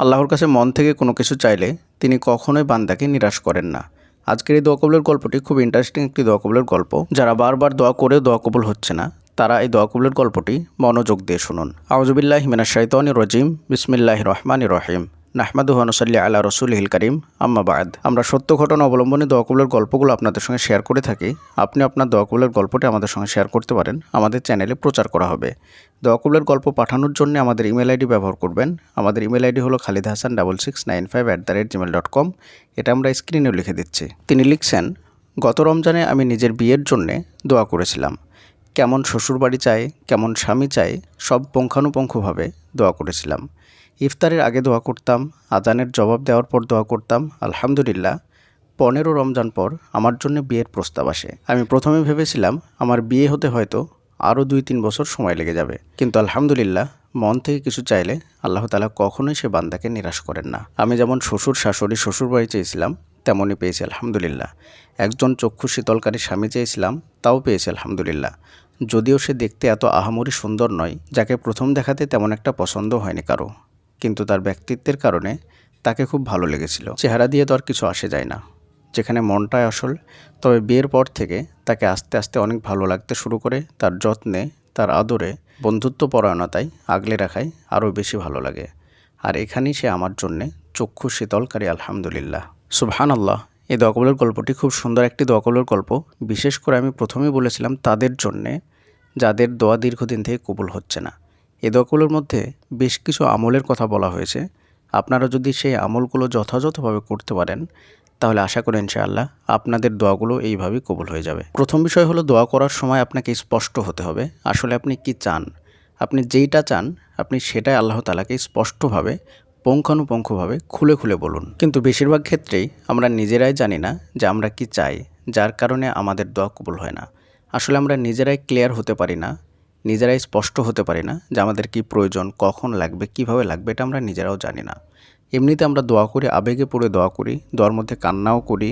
আল্লাহর কাছে মন থেকে কোনো কিছু চাইলে তিনি কখনোই বান্দাকে নিরাশ করেন না। আজকের এই দোয়া কবুলের গল্পটি খুব ইন্টারেস্টিং একটি দোয়া কবুলের গল্প। যারা বারবার দোয়া করেও দোয়া কবুল হচ্ছে না, তারা এই দোয়া কবুলের গল্পটি মনোযোগ দিয়ে শুনুন। আউজুবিল্লাহ হিমিনা শাইতান রজিম। বিসমিল্লাহ রহমান রহিম। নাহমাদু হনসল্লি আল্লাহ রসুল হিল করিম। আম্মাবাদ আমরা সত্য ঘটনা অবলম্বনে দোয়া কবুলের গল্পগুলো আপনাদের সঙ্গে শেয়ার করে থাকি। আপনি আপনার দোয়া কবুলের গল্পটি আমাদের সঙ্গে শেয়ার করতে পারেন। আমাদের চ্যানেলে প্রচার করা হবে। দোয়া কবুলের গল্প পাঠানোর জন্য আমাদের ইমেল আইডি ব্যবহার করবেন। আমাদের ইমেল আইডি হলো Khalid Hasan double six nine five at the rate Gmail dot com. এটা আমরা স্ক্রিনেও লিখে দিচ্ছি। তিনি লিখছেন, গত রমজানে আমি নিজের বিয়ের জন্যে দোয়া করেছিলাম। কেমন শ্বশুরবাড়ি চাই, কেমন স্বামী চাই, সব পুঙ্খানুপুঙ্খভাবে দোয়া করেছিলাম। ইফতারের আগে দোয়া করতাম, আজানের জবাব দেওয়ার পর দোয়া করতাম, আলহামদুলিল্লাহ, পনেরো রমজান পর আমার জন্য বিয়ের প্রস্তাব আসে। আমি প্রথমে ভেবেছিলাম, আমার বিয়ে হতে হয়তো আরও দুই তিন বছর সময় লেগে যাবে। কিন্তু আলহামদুলিল্লাহ, মন থেকে কিছু চাইলে আল্লাহ তালা কখনোই সে বান্দাকে নিরাশ করেন না। আমি যেমন শ্বশুর, শাশুড়ি, শ্বশুরবাড়ি চেয়েছিলাম, তেমনই পেয়েছি আলহামদুলিল্লাহ। একজন চক্ষু শীতলকারী স্বামী চেয়েছিলাম, তাও পেয়েছি আলহামদুলিল্লাহ। যদিও সে দেখতে এত আহামরি সুন্দর নয়, যাকে প্রথম দেখাতে তেমন একটা পছন্দ হয়নি কারও। কিন্তু তার ব্যক্তিত্বের কারণে তাকে খুব ভালো লেগেছিল। চেহারা দিয়ে তো আর কিছু আসে যায় না। যেখানে মনটাই আসল, তবে বিয়ের পর থেকে তাকে আস্তে আস্তে অনেক ভালো লাগতে শুরু করে, তার যত্নে, তার আদরে বন্ধুত্ব পরায়ণতায় আগলে রাখায় আরও বেশি ভালো লাগে। আর এখানেই সে আমার জন্যে চক্ষু শীতলকারী আলহামদুলিল্লাহ। সুবহান আল্লাহ এই দোয়াকবলের গল্পটি খুব সুন্দর একটি দোয়াকবলের গল্প। বিশেষ করে আমি প্রথমেই বলেছিলাম তাদের জন্যে যাদের দোয়া দীর্ঘদিন থেকে কবুল হচ্ছে না। এই দোয়াগুলোর মধ্যে বেশ কিছু আমলের কথা বলা হয়েছে। আপনারা যদি সেই আমলগুলো যথাযথভাবে করতে পারেন, তাহলে আশা করি ইনশাআল্লাহ আপনাদের দোয়াগুলো এইভাবেই কবুল হয়ে যাবে। প্রথম বিষয় হলো, দোয়া করার সময় আপনাকে স্পষ্ট হতে হবে, আসলে আপনি কি চান? আপনি যেইটা চান, আপনি সেটাই আল্লাহ তালাকে স্পষ্টভাবে, পুঙ্খানুপুঙ্খভাবে খুলে খুলে বলুন। কিন্তু বেশিরভাগ ক্ষেত্রেই আমরা নিজেরাই জানি না যে আমরা কি চাই, যার কারণে আমাদের দোয়া কবুল হয় না। আসলে আমরা নিজেরাই ক্লিয়ার হতে পারি না নিজেরাই স্পষ্ট হতে পারি না যে আমাদের কি প্রয়োজন, কখন লাগবে, কীভাবে লাগবে, এটা আমরা নিজেরাও জানি না। এমনিতে আমরা দোয়া করি, আবেগে পড়ে দোয়া করি, দোয়ার মধ্যে কান্নাও করি,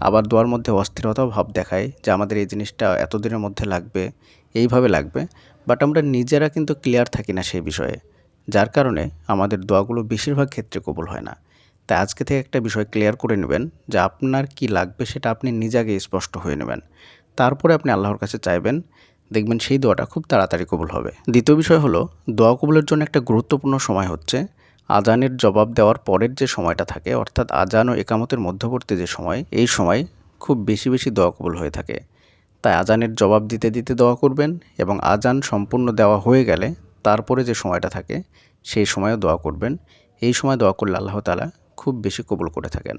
আবার দোয়ার মধ্যে অস্থিরতাও ভাব দেখায় যে আমাদের এই জিনিসটা এতদিনের মধ্যে লাগবে, এইভাবে লাগবে বাট আমরা নিজেরা কিন্তু ক্লিয়ার থাকি না সেই বিষয়ে, যার কারণে আমাদের দোয়াগুলো বেশিরভাগ ক্ষেত্রে কবুল হয় না। তাই আজকে থেকে একটা বিষয় ক্লিয়ার করে নেবেন যে আপনার কি লাগবে সেটা আপনি নিজেকে স্পষ্ট হয়ে নেবেন। তারপরে আপনি আল্লাহর কাছে চাইবেন দেখবেন সেই দোয়াটা খুব তাড়াতাড়ি কবুল হবে। দ্বিতীয় বিষয় হলো, দোয়া কবুলের জন্য একটা গুরুত্বপূর্ণ সময় হচ্ছে আজানের জবাব দেওয়ার পরের যে সময়টা থাকে, অর্থাৎ আজান ও একামতের মধ্যবর্তী যে সময়, এই সময় খুব বেশি বেশি দোয়া কবুল হয়ে থাকে। তাই আজানের জবাব দিতে দিতে দোয়া করবেন এবং আজান সম্পূর্ণ দেওয়া হয়ে গেলে তারপরে যে সময়টা থাকে, সেই সময়ও দোয়া করবেন। এই সময় দোয়া করলে আল্লাহ তালা খুব বেশি কবুল করে থাকেন।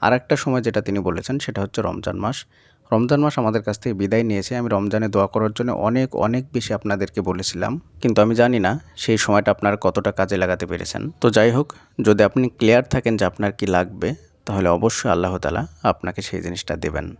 আর একটা সময় যেটা তিনি বলেছেন সেটা হচ্ছে রমজান মাস। রমজান মাস আমাদের কাছ থেকে বিদায় নিয়েছে। আমি রমজানে দোয়া করার জন্য অনেক অনেক বেশি আপনাদেরকে বলেছিলাম। কিন্তু আমি জানি না সেই সময়টা আপনার কতটা কাজে লাগাতে পেরেছেন। তো যাই হোক, যদি আপনি ক্লিয়ার থাকেন যে আপনার কি লাগবে, তাহলে অবশ্যই আল্লাহ তালা আপনাকে সেই জিনিসটা দেবেন।